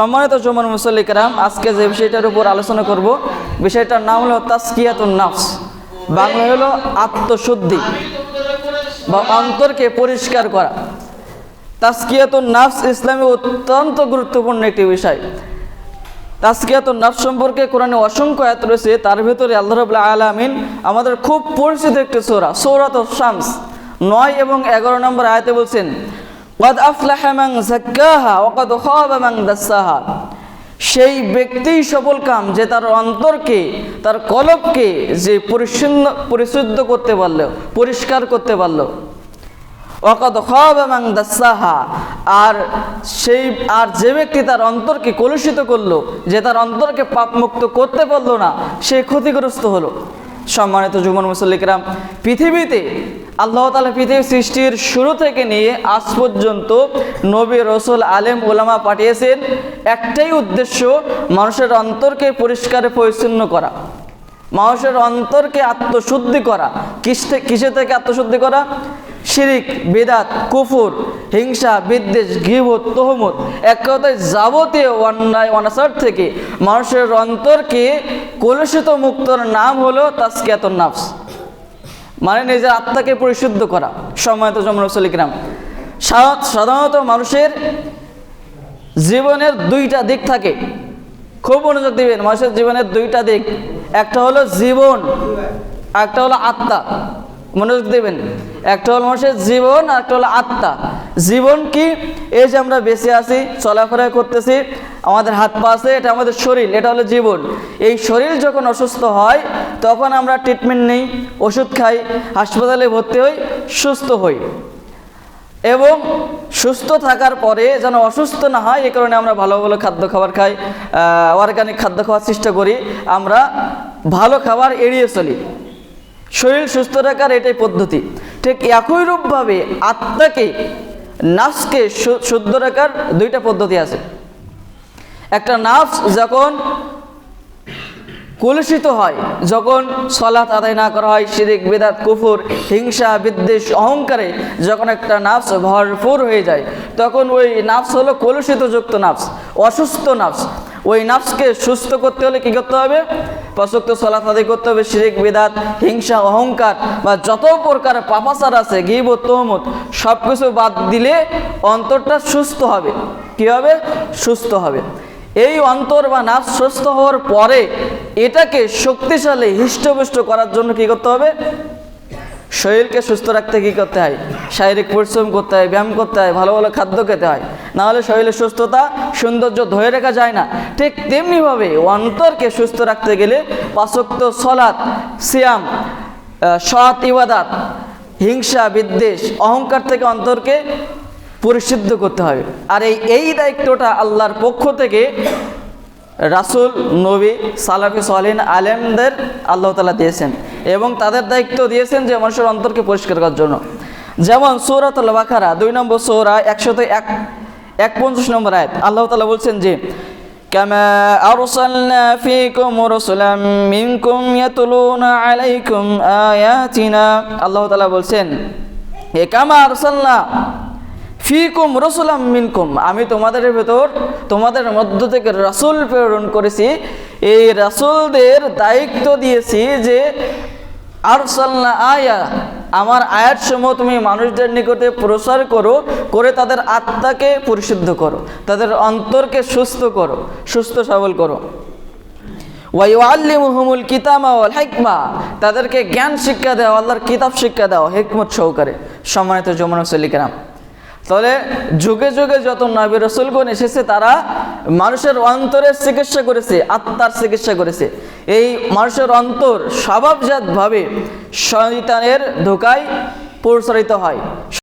সম্মানিত জমান মুসল্লিকরাম আজকে যে বিষয়টার উপর আলোচনা করব, বিষয়টার নাম হলো তাস্কিয়াতুন নাফস। বাংলা হলো আত্মশুদ্ধি বা অন্তরকে পরিষ্কার করা। তাস্কিয়াতুন নাফস ইসলামে অত্যন্ত গুরুত্বপূর্ণ একটি বিষয়। তাস্কিয়াতুন নাফস সম্পর্কে কোরআনে অসংখ্য আয়াত রয়েছে, তার ভিতরে আল্লাহ রাবুল্লাহ আলামিন আমাদের খুব পরিচিত একটি সৌরা, সৌরাত শামস নয় এবং এগারো নম্বর আয়াতে বলছেন ওয়াদ আফলাহ মান যাক্কাহা ওয়া কদ খাবা মান দাসাহা। সেই ব্যক্তিই সফল কাম যে তার অন্তরকে, তার কলবকে যে পরিচ্ছন্ন, পরিশুদ্ধ করতে পারল, পরিষ্কার করতে পারল। অকদ খব এবং দাসাহা। আর সেই, আর যে ব্যক্তি তার অন্তরকে কলুষিত করল, যে তার অন্তরকে পাপমুক্ত করতে পারল না, সে ক্ষতিগ্রস্ত হলো। সম্মানিত যুবন মুসল্লিকরাম, পৃথিবীতে আল্লাহ তালা পৃথিবী সৃষ্টির শুরু থেকে নিয়ে আজ পর্যন্ত নবী রসুল আলেম ওলামা পাঠিয়েছেন একটাই উদ্দেশ্য মানুষের অন্তরকে পরিষ্কারে পরিচ্ছন্ন করা। মানুষের অন্তরকে আত্মশুদ্ধি করা। কিসে কিসে থেকে আত্মশুদ্ধি করা? শিরিক, বেদাত, কুফুর, হিংসা, বিদ্বেষ ঘিবত তহমত এক কথায় যাবতীয় অন্যায়, অনাচার থেকে মানুষের অন্তরকে কলুষিত মুক্তর নাম হলো তাস্কিয়াতুন নাফস। মানে নিজের আত্মাকে পরিশুদ্ধ করা। সময়ত জমরসলিকরাম সাধারণত মানুষের জীবনের দুইটা দিক থাকে। খুব মনোযোগ দিবেন, মানুষের জীবনের দুইটা দিক। একটা হলো জীবন, একটা হলো আত্মা। মনোযোগ দেবেন। একটা হলো মানুষের জীবন আর একটা হলো আত্মা। জীবন কি? এই যে আমরা বেঁচে আছি, চলাফেরা করতেছি, আমাদের হাত পা আছে, এটা আমাদের শরীর, এটা হলো জীবন। এই শরীর যখন অসুস্থ হয়, তখন আমরা ট্রিটমেন্ট নেই, ওষুধ খাই, হাসপাতালে ভর্তি হই, সুস্থ হই। এবং সুস্থ থাকার পরে যেন অসুস্থ না হয়, এই কারণে আমরা ভালো ভালো খাদ্য খাবার খাই অর্গানিক খাদ্য খাওয়ার চেষ্টা করি, আমরা ভালো খাবার এড়িয়ে চলি। শরীর সুস্থ রাখার এটাই পদ্ধতি। ঠিক একই রূপভাবে আত্মাকে নাফসকে শুদ্ধ রাখার দুইটা পদ্ধতি আছে। একটা নাফস যখন কলুষিত হয়, যখন সলাৎ আদায় না করা হয়, শিরিক, বেদাত, কুফুর, হিংসা, বিদ্বেষ, অহংকারে যখন একটা নাফস ভরপুর হয়ে যায়, তখন ওই নাফস হলো কলুষিত যুক্ত নাফস, অসুস্থ নাফস। ওই নাফসকে সুস্থ করতে হলে কী করতে হবে? পশক্ত সলাত আদায় করতে হবে, শিরিক, বিদাত, হিংসা, অহংকার বা যত প্রকার পাপাচার আছে গিব তহমত সব কিছু বাদ দিলে অন্তরটা সুস্থ হবে। কী হবে? সুস্থ হবে। এই অন্তর বা নাচ সুস্থ হওয়ার পরে এটাকে শক্তিশালী, হৃষ্টপুষ্ট করার জন্য কি করতে হবে? শরীরকে সুস্থ রাখতে কি করতে হয়? শারীরিক পরিশ্রম করতে হয়, ব্যায়াম করতে হয়, ভালো ভালো খাদ্য খেতে হয়। নাহলে শরীরের সুস্থতা, সৌন্দর্য ধরে রাখা যায় না। ঠিক তেমনিভাবে অন্তরকে সুস্থ রাখতে গেলে পাশক্ত সলাৎ, সিয়াম সৎ ইবাদাত, হিংসা, বিদ্বেষ, অহংকার থেকে অন্তরকে পরিশুদ্ধ করতে হবে। আর এই এই দায়িত্বটা আল্লাহর পক্ষ থেকে রাসুল নবী সালাফি সালিন আলেমদের আল্লাহ তালা দিয়েছেন এবং তাদের দায়িত্ব দিয়েছেন যে মানুষের অন্তরকে পরিষ্কার করার জন্য যেমন সৌরাতুল বাখারা দুই নম্বর সৌরা একশত এক এক পঞ্চাশ নম্বর আয়াত আল্লাহ তালা বলছেন যে كما أرسلنا فيكم رسلا منكم يتلون عليكم آياتنا আল্লাহ তালা বলছেন এ কামা আরসাল্লা ফিকুম রসুলাম মিনকুম। আমি তোমাদের ভেতর, তোমাদের মধ্য থেকে রাসূল প্রেরণ করেছি। এই রাসূলদের দায়িত্ব দিয়েছি যে আরসাল্লা আয়া, আমার আয়াত সমূহ তুমি মানুষদের নিকটে প্রসার করো, করে তাদের আত্মাকে পরিশুদ্ধ করো, তাদের অন্তরকে সুস্থ করো, সুস্থ সবল করো। ওয়াইআল্লিমুহুমুল কিতামা ওয়াল হিকমা, তাদেরকে জ্ঞান শিক্ষা দেওয়া আল্লাহর কিতাব শিক্ষা দেওয়া হিকমত সহকারে। সম্মানিত যমুনা সলিকারাম তাহলে যুগে যুগে যত নবী রসুলগণ এসেছে, তারা মানুষের অন্তরের চিকিৎসা করেছে, আত্মার চিকিৎসা করেছে। এই মানুষের অন্তর স্বভাবজাতভাবে শয়তানের ধোকায় প্রসারিত হয়।